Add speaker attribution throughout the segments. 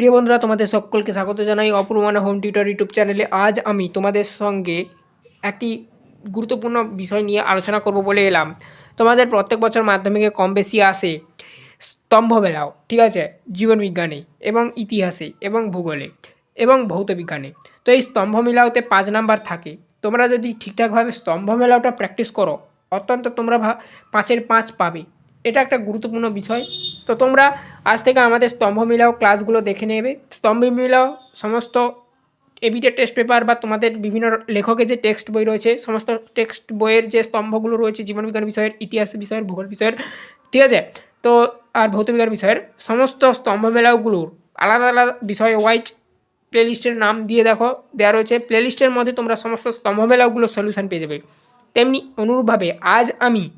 Speaker 1: প্রিয় বন্ধুরা, তোমাদের সকলকে স্বাগত জানাই অপূর্বানা হোম টিউটর ইউটিউব চ্যানেলে। আজ আমি তোমাদের সঙ্গে একটি গুরুত্বপূর্ণ বিষয় নিয়ে আলোচনা করব বলে এলাম। তোমাদের প্রত্যেক বছর মাধ্যমিকে কম বেশি আসে স্তম্ভ মেলাও, ঠিক আছে? জীবন বিজ্ঞানে এবং ইতিহাসে এবং ভূগোলে এবং ভৌত বিজ্ঞানে। তো এই স্তম্ভ মেলাওতে পাঁচ নাম্বার থাকে। তোমরা যদি ঠিকঠাকভাবে স্তম্ভ মেলাওটা প্র্যাকটিস করো, অত্যন্ত তোমরা পাঁচের পাঁচ পাবে। এটা একটা গুরুত্বপূর্ণ বিষয়। তো তোমরা আজ থেকে আমাদের স্তম্ভ মিলাও ক্লাসগুলো দেখে নেবে। স্তম্ভ মিলাও, সমস্ত এবিটে টেস্ট পেপার বা তোমাদের বিভিন্ন লেখকের যে টেক্সট বই রয়েছে, সমস্ত টেক্সট বইয়ের যে স্তম্ভগুলো রয়েছে জীবনবিজ্ঞান বিষয়ের, ইতিহাস বিষয়ের, ভূগোল বিষয়ের, ঠিক আছে? তো, আর ভৌতবিজ্ঞান বিষয়ের সমস্ত স্তম্ভ মেলাগুলোর আলাদা আলাদা বিষয় ওয়াইজ প্লেলিস্টের নাম দিয়ে দেখো দেওয়া রয়েছে। প্লেলিস্টের মধ্যে তোমরা সমস্ত স্তম্ভ মেলাগুলোর সলিউশন পেয়ে যাবে। তেমনি অনুরূপভাবে আজ আমি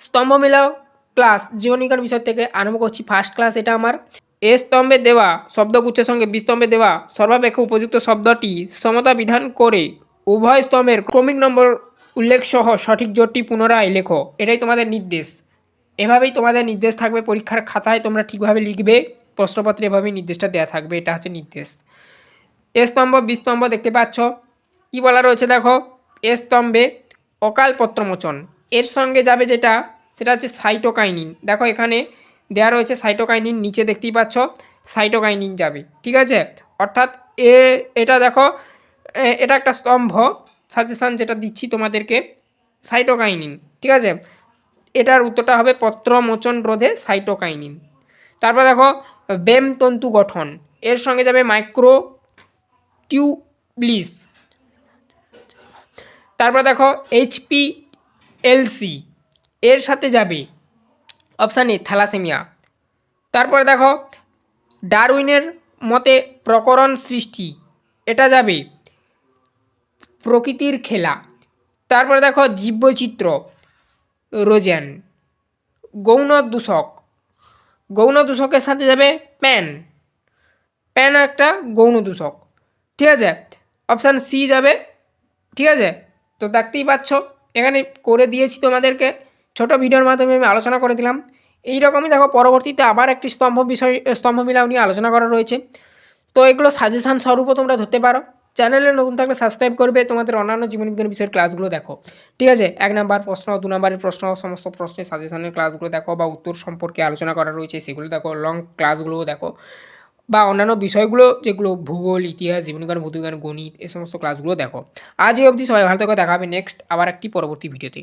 Speaker 1: স্তম্ভ মেলাও ক্লাস, জীবনবিজ্ঞান বিষয় থেকে আরম্ভ করছি। ফার্স্ট ক্লাস এটা আমার। এ স্তম্ভে দেওয়া শব্দগুচ্ছের সঙ্গে বিস্তম্ভে দেওয়া সর্বাপেক্ষা উপযুক্ত শব্দটি সমতা বিধান করে উভয় স্তম্ভের ক্রমিক নম্বর উল্লেখ সহ সঠিক জোটটি পুনরায় লেখো। এটাই তোমাদের নির্দেশ। এভাবেই তোমাদের নির্দেশ থাকবে। পরীক্ষার খাতায় তোমরা ঠিকভাবে লিখবে। প্রশ্নপত্রে এভাবেই নির্দেশটা দেওয়া থাকবে। এটা হচ্ছে নির্দেশ। এ স্তম্ভ বিস্তম্ভ দেখতে পাচ্ছ। কি বলা রয়েছে দেখো? এ স্তম্ভে অকাল পত্রমোচন এর সঙ্গে যাবে যেটা? সেটা হচ্ছে সাইটোকাইনিন দেখো এখানে দেওয়া রয়েছে সাইটোকাইনিন নিচে দেখতেই পাচ্ছ সাইটোকাইনিন যাবে, ঠিক আছে? অর্থাৎ এ, এটা দেখো এটা একটা স্তম্ভ সাজেশান যেটা দিচ্ছি তোমাদেরকে সাইটোকাইনিন ঠিক আছে? এটার উত্তরটা হবে পত্রমোচন রোধে সাইটোকাইনিন তারপর দেখো বেম তন্তু গঠন, এর সঙ্গে যাবে মাইক্রো টিউবলিস তারপর দেখো এইচপি এলসি এর সাথে যাবে। অপশান এ থ্যালাসেমিয়া তারপরে দেখো, ডারউইনের মতে প্রকরণ সৃষ্টি, এটা যাবে প্রকৃতির খেলা। তারপরে দেখো জীববৈচিত্র্য রোজেন, গৌণ দূষক। গৌণ দূষকের সাথে যাবে প্যান। প্যান একটা গৌণ দূষক। ঠিক আছে? অপশান সি যাবে। ঠিক আছে? তো দেখতেই পাচ্ছ, এখানে করে দিয়েছি তোমাদেরকে। ছোট ভিডিওর মাধ্যমে আমি আলোচনা করে দিলাম। এই রকমই দেখো, পরবর্তীতে আবার একটি স্তম্ভ বিষয়, স্তম্ভ মিলাও নিয়ে আলোচনা করা রয়েছে। তো এগুলো সাজেশান স্বরূপও তোমরা ধরতে পারো। চ্যানেলে নতুন থাকলে সাবস্ক্রাইব করবে, তোমাদের অন্যান্য জীবনবিজ্ঞান বিষয়ের ক্লাসগুলো দেখো। ঠিক আছে? এক নাম্বার প্রশ্ন, দু নাম্বারের প্রশ্ন, সমস্ত প্রশ্নের সাজেশনের ক্লাসগুলো দেখো বা উত্তর সম্পর্কে আলোচনা করা রয়েছে, সেগুলো দেখো লং ক্লাসগুলোও দেখো। বা অন্যান্য বিষয়গুলো যেগুলো ভূগোল, ইতিহাস, জীবনবিজ্ঞান, ভৌতবিজ্ঞান, গণিত এই সমস্ত ক্লাসগুলো দেখো। আজ এই অবধি সবাই ভালো থেকে, দেখা হবে নেক্সট আবার একটি পরবর্তী ভিডিওতে